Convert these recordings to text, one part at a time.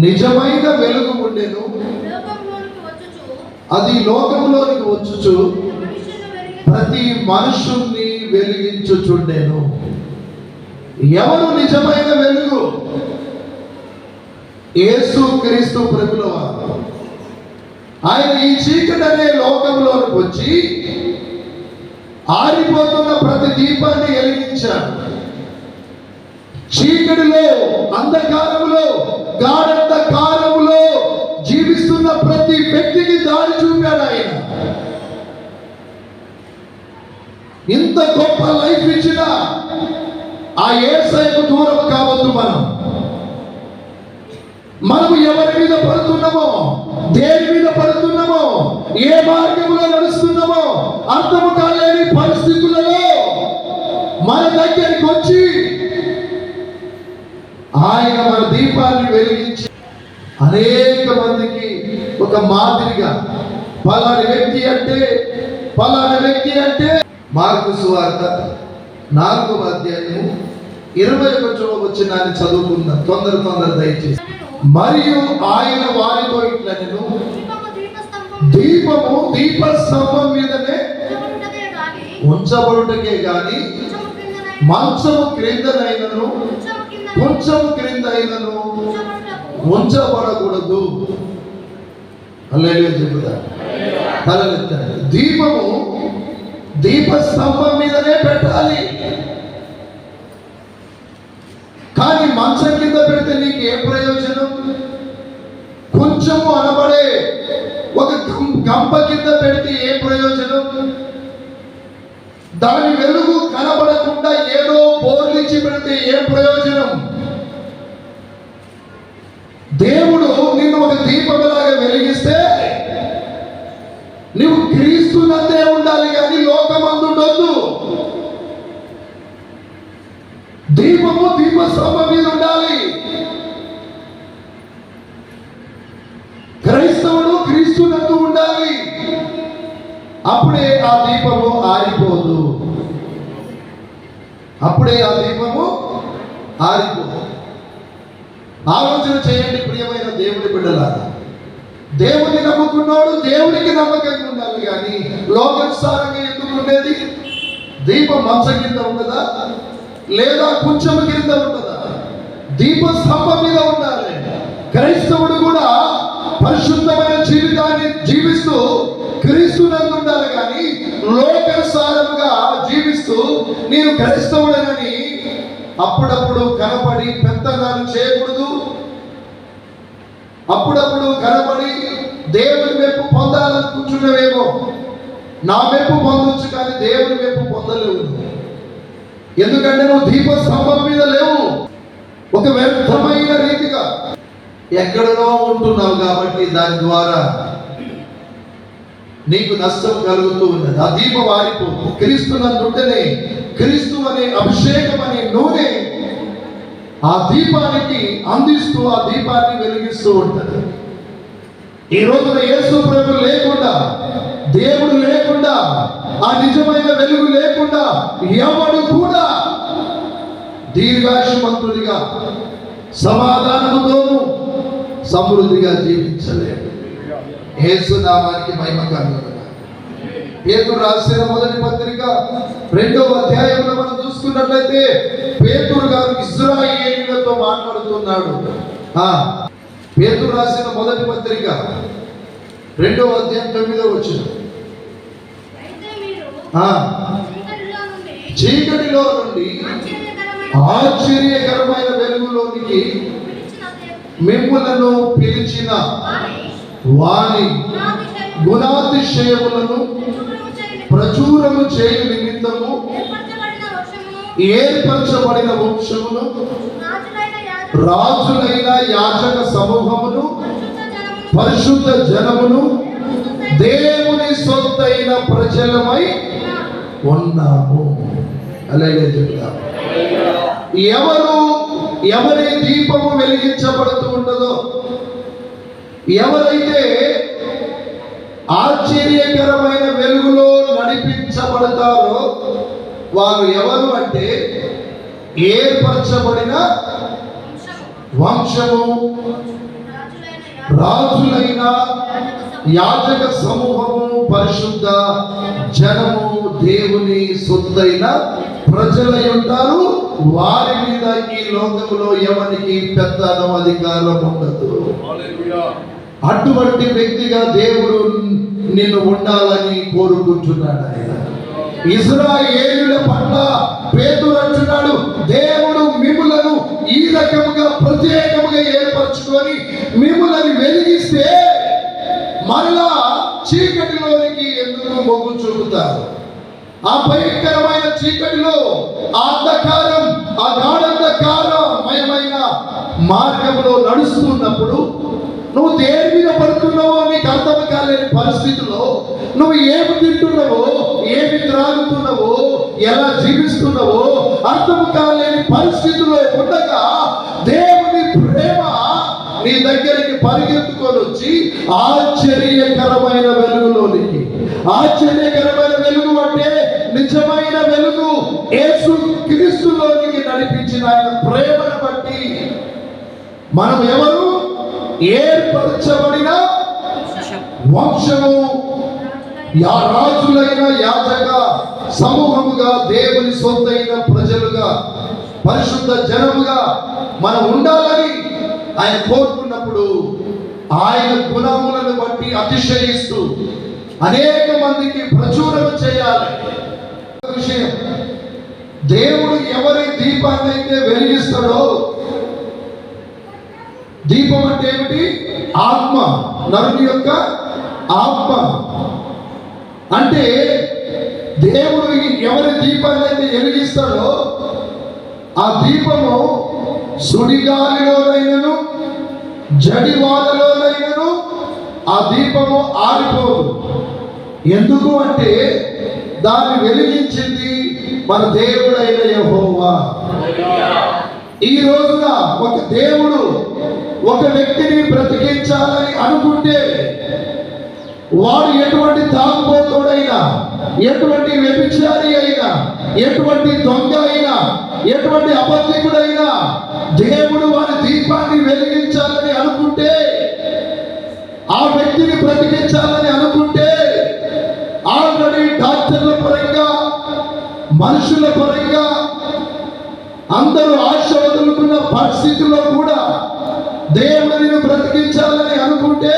నిజమైన వెలుగు ఉండెను. అది లోకంలోనికి వచ్చుచు. ప్రతి మనుషుల్ని వెలిగించుచుండెను. ఎవరు నిజమైన వెలుగు? యేసు క్రీస్తు ప్రభుల ఆయన ఈ చీకటి అనే లోకంలోనికి వచ్చి ఆరిపోతున్న ప్రతి దీపాన్ని వెలిగించాడు. చీకటిలో అంధకారములో గాఢంధకారములో ఇంత గొప్ప లైఫ్ ఇచ్చిన ఆ ఏసైకు దూరం కావద్దు మనం. మనము ఎవరి మీద పడుతున్నామో దేని మీద పడుతున్నామో ఏ మార్గంలో నడుస్తున్నామో అర్థము కాలేని పరిస్థితులలో మన దగ్గరికి వచ్చి ఆయన మన దీపాన్ని వెలిగించి అనేక మందికి ఒక మాదిరిగా పలాని వ్యక్తి అంటే పలాని వ్యక్తి అంటే మార్పు సువార్త నాలుగవ అధ్యాయము ఇరవై ఒకటవ వచ్చినాన్ని చదువుకుందాం. తొందర తొందర దయచేసి. మరియు ఆయన వారితో ఇట్లా నేను దీపము దీపస్తంభం దీప మీదనే ఉంచబడుటకే గాని మంచము క్రిందనైనను కొంచెం క్రిందైనను ఉంచబడకూడదు. అల్లెలు చెబుతా తలెత్తండి దీపము దీప స్తంభం మీదనే పెట్టాలి. కానీ మంచం కింద పెడితే నీకు ఏ ప్రయోజనం? కొంచెము అనబడే ఒక గంప కింద పెడితే ఏ ప్రయోజనం? దాని వెలుగు కనబడకుండా ఏదో బోర్లిచ్చి పెడితే ఏ ప్రయోజనం? దేవుడు నిన్ను ఒక దీపంలాగా వెలిగిస్తే నువ్వు క్రీస్తునందే ఉండాలి. దీపము మీద ఉండాలి. క్రైస్తవుడు క్రీస్తు నందు ఉండాలి. అప్పుడే ఆ దీపము ఆరిపోదు. అప్పుడే ఆ దీపము ఆరిపోదు. ఆలోచన చేయండి ప్రియమైన దేవుని బిడ్డలారా. దేవుని నమ్ముకున్నాడు దేవునికి నమ్మకంగా ఉండాలి కానీ లోకానుసారంగా ఎందుకు ఉండేది? దీపం మంచ కింద ఉండదా లేదా కొంచెం కింద ఉంటుందా? దీప స్తంభం మీద ఉండాలి. క్రైస్తవుడు కూడా పరిశుద్ధమైన జీవితాన్ని జీవిస్తూ క్రీస్తునందు ఉండాలి కానీ లోకానుసారముగా జీవిస్తూ నేను క్రైస్తవుడనని అప్పుడప్పుడు కనపడి పెత్తనాలు చేయకూడదు. అప్పుడప్పుడు కనపడి దేవుని మెప్పు పొందాలని నా మెప్పు పొందొచ్చు కానీ దేవుని మెప్పు పొందలేదు ఎందుకంటే నువ్వు దీప స్తంభం మీద లేవు. ఒక వ్యర్థమైన రీతిగా ఎక్కడనో ఉంటున్నావు కాబట్టి దాని ద్వారా నీకు నష్టం కలుగుతూ ఉన్నది. ఆ దీపం ఆరిపోదు క్రీస్తు నందుంటేనే క్రీస్తు అనే అభిషేకం అనే నూనె ఆ దీపానికి అందిస్తూ ఆ దీపాన్ని వెలిగిస్తూ ఉంటది. ఈ రోజున యేసు ప్రభు లేకుండా దేవుడు లేకుండా ఆ నిజమైన వెలుగు లేకుండా ఎవడు కూడా దీర్ఘాయుమంతుడిగా సమాధానముతోనూ సమృద్ధిగా జీవించలేడు. యేసు నామానికి మహిమ కలుగును. పేతురు రాసిన మొదటి పత్రిక రెండవ అధ్యాయంలో మనం చూసుకున్నట్లయితే పేతురు గారు ఇస్రాయేలీలతో మాట్లాడుతున్నాడు. ఆ పేతురు రాసిన మొదటి పత్రిక రెండవ అధ్యాయం తొమ్మిదో వచ్చిన చీకటిలో నుండి చీకటిలో నుండి ఆశ్చర్యకరమైన వెలుగులోనికి మిమ్మలను పిలిచిన వారి గుణాతిశయములను ప్రచురము చేయు నిమిత్తము ఏర్పరచబడిన వంశమును రాజులైన యాచక సమూహమును పరిశుద్ధ జనమును దేవుని సొంతైన ప్రజలమై ఉన్నాము. అలాగే చెప్తాము ఎవరు ఎవరి దీపము వెలిగించబడుతూ ఉండదో ఎవరైతే ఆశ్చర్యకరమైన వెలుగులో నడిపించబడతారో వారు ఎవరు అంటే ఏర్పరచబడిన వంశము. రాజులైన యాజక సమూహము పరిశుద్ధ జనము దేవుని సొత్తైన ప్రజలై ఉంటారు. వారి మీద ఈ లోకములో ఎవరికి పెద్దనం అధికారం ఉండదు. అటువంటి వ్యక్తిగా దేవుడు నిన్ను ఉండాలని కోరుకుంటున్నాడు ఆయన. ఇజ్రాయేలుల పట్ల పేతురు అంటున్నాడు దేవుడు ప్రత్యేకముగా ఏర్పరచుకొని మిమ్మల్ని వెలిగిస్తే మరలా చీకటిలోనికి ఎందుకు మొగ్గు చూపుతారు? ఆ భయంకరమైన చీకటిలో ఆ అంధకారం ఆ గాఢంధకారమయమైన మార్గంలో నడుస్తున్నప్పుడు నువ్వు దేని మీద పడుతున్నావో నీకు అర్థం కాలేని పరిస్థితిలో నువ్వు ఏమి తింటున్నావో ఏమి త్రాగుతున్నావో ఎలా జీవిస్తున్నావో అర్థం కాలేని పరిస్థితిలో ఉండగా నీ దగ్గరికి పరిగెత్తుకొని వచ్చి ఆశ్చర్యకరమైన వెలుగులోనికి. ఆశ్చర్యకరమైన వెలుగు అంటే నిజమైన వెలుగు యేసు క్రీస్తులోనికి నడిపించిన ఆయన ప్రేమను బట్టి. మనం ఎవరు? ఏర్పరచబడిన వంశము. యా రాజులైన యాజక సమూహముగా దేవుని సొంతైన ప్రజలుగా పరిశుద్ధ జనముగా మనం ఉండాలని ఆయన కోరుకున్నప్పుడు ఆయన గుణములను బట్టి అతిశయిస్తూ అనేక మందికి ప్రచురణ చేయాలి. ఒక విషయం దేవుడు ఎవరి దీపాన్ని అయితే వెలిగిస్తాడో దీపం అంటే ఏమిటి? ఆత్మ నరుని యొక్క ఆత్మ. అంటే దేవుడు ఎవరి దీపాన్ని అయితే వెలిగిస్తాడో ఆ దీపము సుడిగాలిలోనైనను జడివాదలోనైనను ఆ దీపము ఆరిపోదు. ఎందుకు అంటే దాన్ని వెలిగించింది మన దేవుడైన యహోవా. ఈ రోజున ఒక దేవుడు ఒక వ్యక్తిని బ్రతికించాలని అనుకుంటే వాడు ఎటువంటి తాగుబోతుడైనా ఎటువంటి వ్యభిచారి అయినా ఎటువంటి దొంగ అయినా ఎటువంటి అబద్ధికుడైనా దేవుడు వారి దీపాన్ని వెలిగించాలని అనుకుంటే ఆ వ్యక్తిని బ్రతికించాలని అనుకుంటే ఆల్రెడీ డాక్టర్ల పరంగా మనుషుల పరంగా అందరూ ఆశ వదులుకున్న పరిస్థితుల్లో కూడా దేవుడిని బ్రతికించాలని అనుకుంటే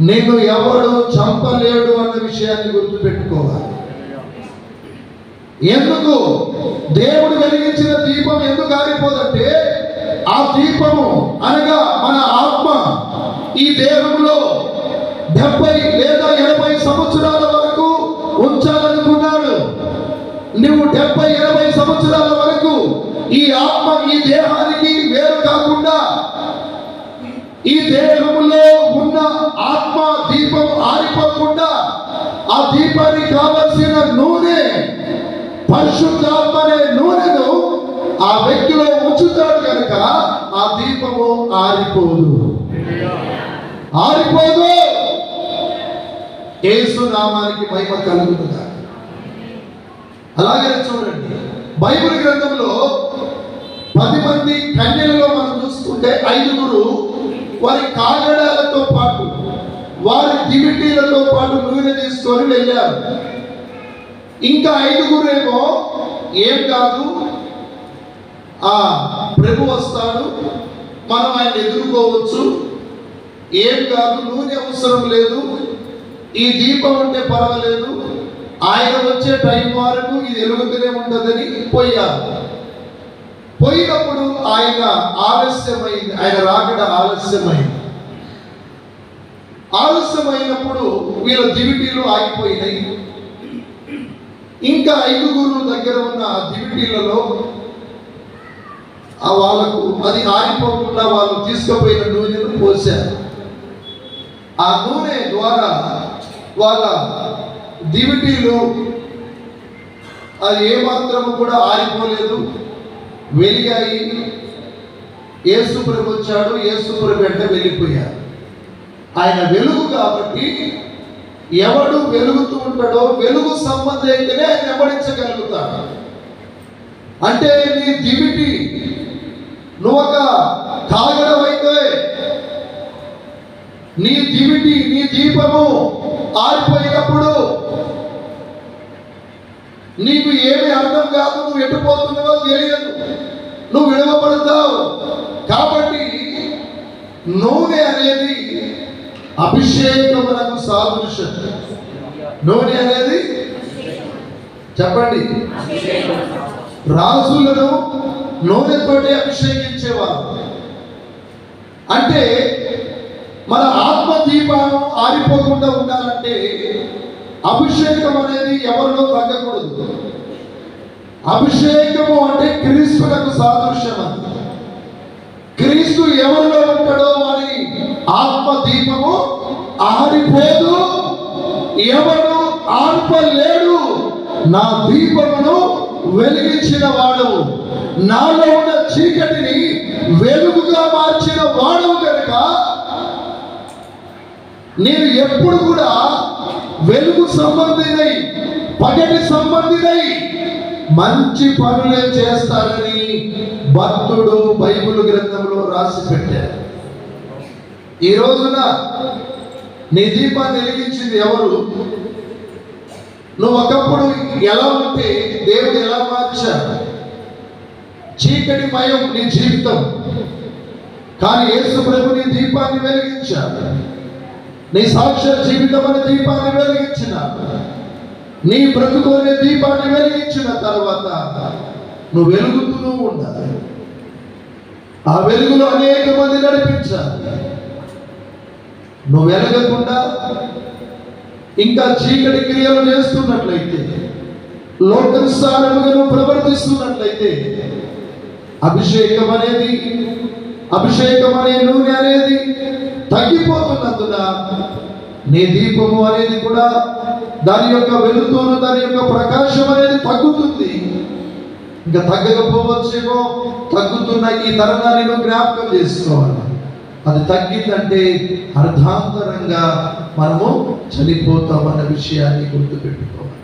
నీకు ఎవడు చంపలేడు అన్న విషయాన్ని గుర్తుపెట్టుకోవాలి. ఎందుకు? దేవుడు వెలిగించిన దీపం ఎందుకు ఆగిపోదంటే ఆ దీపము అనగా మన ఆత్మ ఈ దేహంలో డెబ్బై లేదా ఎనభై సంవత్సరాల వరకు ఉంచాలనుకున్నాడు. నువ్వు డెబ్బై ఎనభై సంవత్సరాల వరకు ఈ ఆత్మ ఈ దేహానికి వేరు కాకుండా ఈ దేహ ఉన్న ఆత్మ దీపం ఆరిపోకుండా ఆ దీపానికి కావలసిన నూనె పరిశుద్ధాత్మ అనే నూనెను ఆ వ్యక్తిలో ఉంచుతాడు కనుక ఆ దీపము ఆరిపోదు. ఆరిపోదు. యేసు నామానికి మహిమ కలుగుతుందా? అలాగే చూడండి. బైబిల్ గ్రంథంలో పది మంది కన్యలలో మనం చూసుకుంటే ఐదుగురు వారి కాగడాలతో పాటు వారి దివిటీలతో పాటు నూనె తీసుకొని వెళ్ళారు. ఇంకా ఐదుగురు ఏమో ఏం కాదు. ఆ ప్రభు వస్తాడు. మనం ఆయన ఎదుర్కోవచ్చు. ఏం కాదు నూనె అవసరం లేదు. ఈ దీపం ఉంటే పర్వాలేదు. ఆయన వచ్చే టైం వరకు ఇది ఎలుగుతూనే ఉంటుందని పోయారు. పోయినప్పుడు ఆయన ఆలస్యమైంది. ఆయన రాకడ ఆలస్యమైంది. ఆలస్యమైనప్పుడు వీళ్ళ దివిటీలు ఆగిపోయినాయి. ఇంకా ఐదుగురు దగ్గర ఉన్న దివిటీలలో ఆ వాళ్ళకు అది ఆరిపోకుండా వాళ్ళు తీసుకుపోయిన నూనెను పోశారు. ఆ నూనె ద్వారా వాళ్ళ దివిటీలు అది ఏమాత్రము కూడా ఆరిపోలేదు. వెలిగాయి. ఏసుప్రభు వచ్చాడు. ఏసుప్రభు వెంట వెళ్ళిపోయారు. ఆయన వెలుగు కాబట్టి ఎవడు వెలుగుతూ ఉంటాడో వెలుగు సంబంధం అయితేనే ఆయన వెంబడించగలుగుతాడు. అంటే నీ దివిటి నువ్వు ఒక కాగడం అయితే నీ దివిటి నీ దీపము ఆరిపోయినప్పుడు నీకు ఏమి అర్థం కాదు నువ్వు ఎటుపోతున్నావో తెలియదు. నువ్వు విడవబడతావు. కాబట్టి నూనె అనేది అభిషేకమునకు సాదృశ్యం నూనె అనేది? చెప్పండి. రాజులను నూనెతోటి అభిషేకించేవారు. అంటే మన ఆత్మ దీపం ఆరిపోకుండా ఉండాలంటే అభిషేకం అనేది ఎవరిలో తగ్గకూడదు. అభిషేకము అంటే క్రీస్తులకు సాదృశ్యం క్రీస్తు ఎవరిలో ఉంటాడో వారి ఆత్మ దీపము ఆరిపోదు. ఎవడు ఆర్పలేడు నా దీపమును వెలిగించిన వాడు. నాలో ఉన్న చీకటిని వెలుగుగా మార్చిన వాడవు కనుక నేను ఎప్పుడు కూడా వెలుగు సంబంధినై పగటి సంబంధినై మంచి పనులే చేస్తానని భక్తుడు బైబిల్ గ్రంథంలో రాసి పెట్టారు. ఈ రోజున నీ దీపాన్ని వెలిగించింది ఎవరు? నువ్వు ఒకప్పుడు ఎలా ఉంటే దేవుడు ఎలా మార్చాడు? చీకటి మయం నీ జీవితం. కానీ యేసు ప్రభు నీ దీపాన్ని వెలిగించాడు. నీ సాక్ష్య జీవితం అనే దీపాన్ని వెలిగించిన నీ బ్రతుకు అనే దీపాన్ని వెలిగించిన తర్వాత నువ్వు వెలుగుతూ ఉండాలి. ఆ వెలుగులో అనేక మంది నడిపించాలి నువ్వు ఇంకా చీకటి క్రియలు చేస్తున్నట్లయితే లోకనుసారముగా నువ్వు ప్రవర్తిస్తున్నట్లయితే అభిషేకం అనేది అభిషేకం అనే నూనె అనేది తగ్గిపోతున్నందున నీ దీపము అనేది కూడా దాని యొక్క వెలుతురు దాని యొక్క ప్రకాశం అనేది తగ్గుతుంది. ఇంకా తగ్గకపోవచ్చేమో తగ్గుతున్న ఈ తరుణాన్ని నువ్వు జ్ఞాపకం చేసుకోవాలి. అది తగ్గిందంటే అర్ధాంతరంగా మనము చనిపోతామన్న విషయాన్ని గుర్తుపెట్టుకోవాలి.